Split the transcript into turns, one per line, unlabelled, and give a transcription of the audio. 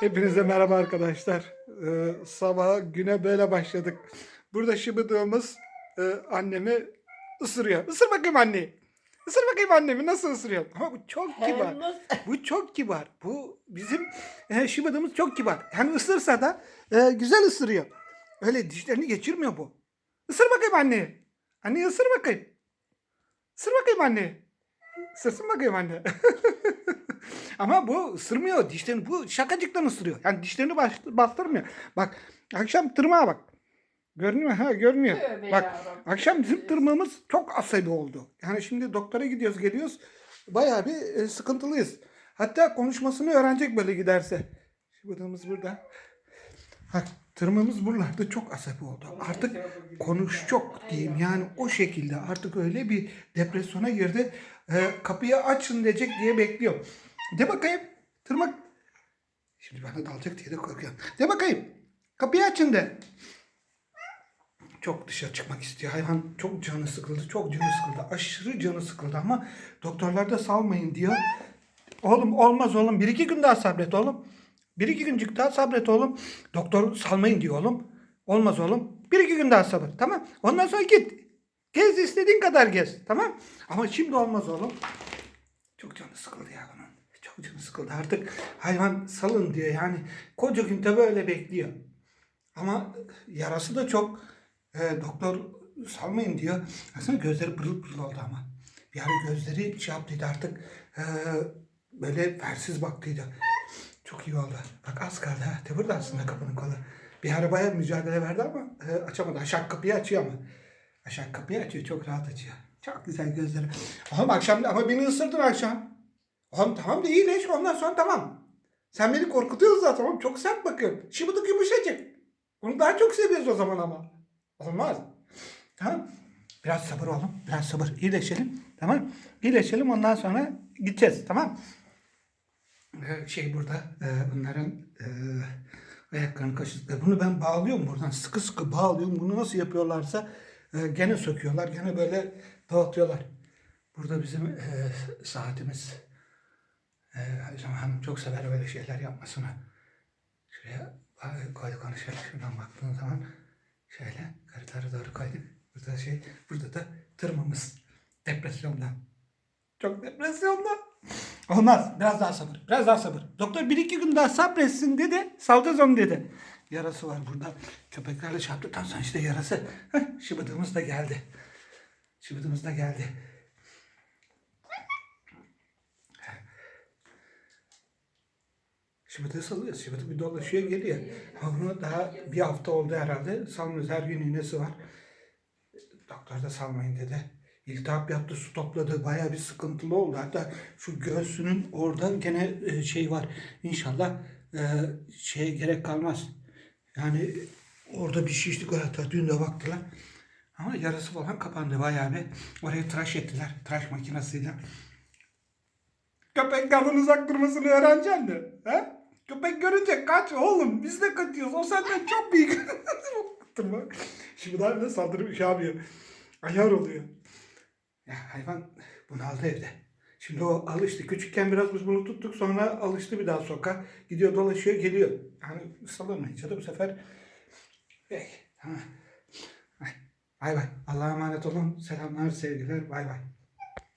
Hepinize merhaba arkadaşlar. Ee, sabaha güne böyle başladık. Burada şıbıdığımız e, annemi ısırıyor. Isır bakayım anne. Isır bakayım annemi nasıl ısırıyor. Ama bu çok kibar. Bu çok kibar. Bu bizim e, şıbıdığımız çok kibar. Yani ısırsa da e, güzel ısırıyor. Öyle dişlerini geçirmiyor bu. Isır bakayım anne. Anne ısır bakayım. Isır bakayım anne. Isırsın bakayım anne. Ama bu ısırmıyor dişlerini. Bu şakacıktan ısırıyor. Yani dişlerini bas- bastırmıyor. Bak akşam tırmağa bak. Görünüyor mu? Ha görünüyor.
Tövbe
bak akşam bizim tırmığımız çok asabi oldu. Yani şimdi doktora gidiyoruz geliyoruz. Bayağı bir e, sıkıntılıyız. Hatta konuşmasını öğrenecek böyle giderse. Şıbıdığımız burada. Bak tırmığımız buralarda çok asabi oldu. Artık konuş çok diyeyim. Yani o şekilde artık öyle bir depresyona girdi. E, kapıyı açın diyecek diye bekliyor. De bakayım. Tırmak. Şimdi bana dalacak diye de korkuyorum. De bakayım. Kapıyı açın de. Çok dışarı çıkmak istiyor. Hayvan çok canı sıkıldı. Çok canı sıkıldı. Aşırı canı sıkıldı ama doktorlar da salmayın diyor. Oğlum olmaz oğlum. Bir iki gün daha sabret oğlum. Bir iki güncük daha sabret oğlum. Doktor salmayın diyor oğlum. Olmaz oğlum. Bir iki gün daha sabır. Tamam. Ondan sonra git. Gez istediğin kadar gez. Tamam. Ama şimdi olmaz oğlum. Çok canı sıkıldı ya bunun. Çok canı sıkıldı. Artık hayvan salın diyor yani. Koca gün de böyle bekliyor. Ama yarası da çok. E, doktor salmayın diyor. Aslında gözleri pırıl pırıl oldu ama. Ara gözleri şey yaptıydı artık. e, böyle fersiz baktıydı. Çok iyi oldu. Bak az kaldı ha. De burada aslında kapının kolu. Bir ara bayağı mücadele verdi ama e, açamadı. Aşağı kapıyı açıyor ama. Aşağı kapıyı açıyor. Çok rahat açıyor. Çok güzel gözleri. Oğlum akşam ama beni ısırdın akşam. Oğlum tamam da iyileş ondan sonra tamam. Sen beni korkutuyorsun zaten oğlum. Çok sert bakıyorsun. Şıbıdık yumuşacık. Onu daha çok seviyoruz o zaman ama. Olmaz. Tamam. Biraz sabır oğlum. Biraz sabır. İyileşelim. Tamam. İyileşelim ondan sonra gideceğiz. Tamam. Ee, şey burada e, bunların e, ayaklarını kaşıdıkları. Bunu ben bağlıyorum buradan. Sıkı sıkı bağlıyorum. Bunu nasıl yapıyorlarsa e, gene söküyorlar. Gene böyle dağıtıyorlar. Burada bizim e, saatimiz. E, Hanım çok sever böyle şeyler yapmasını. Şuraya koyduk onu şöyle şuradan baktığın zaman şöyle karılara doğru koyduk. Burada şey, burada da tırmamız depresyonda. Çok depresyonda. Olmaz. Biraz daha sabır. Biraz daha sabır. Doktor bir iki gün daha sabretsin dedi. Salacağız onu dedi. Yarası var burada. Köpeklerle çarptıktan sonra işte yarası. Heh, şıbıdığımız da geldi. Şıbıdığımız da geldi. Şıbıdığı salıyoruz. Şıbıdı bir dolaşıyor geliyor. Ama bunu daha bir hafta oldu herhalde. Salmıyoruz. Her gün iğnesi var. Doktor da salmayın dedi. İltihap yaptı, su topladı. Bayağı bir sıkıntılı oldu. Hatta şu göğsünün orada gene e, şey var. İnşallah e, şeye gerek kalmaz. Yani orada bir şişlik var. Hatta dün de baktılar. Ama yarası falan kapandı bayağı bir. Oraya tıraş ettiler. Tıraş makinesiyle. Köpek kadın uzak durmasını öğreneceksin mi? He? Köpek görünce kaç oğlum. Biz de kaçıyoruz. O senden çok büyük. Şimdi daha bir de saldırı şey yapıyor. Ayar oluyor. Ya hayvan bunaldı evde. Şimdi o alıştı. Küçükken biraz biz bunu tuttuk. Sonra alıştı bir daha sokağa. Gidiyor dolaşıyor geliyor. Yani salamayınca da bu sefer Peki. Tamam. Bay bay. Allah'a emanet olun. Selamlar, sevgiler. Bay bay.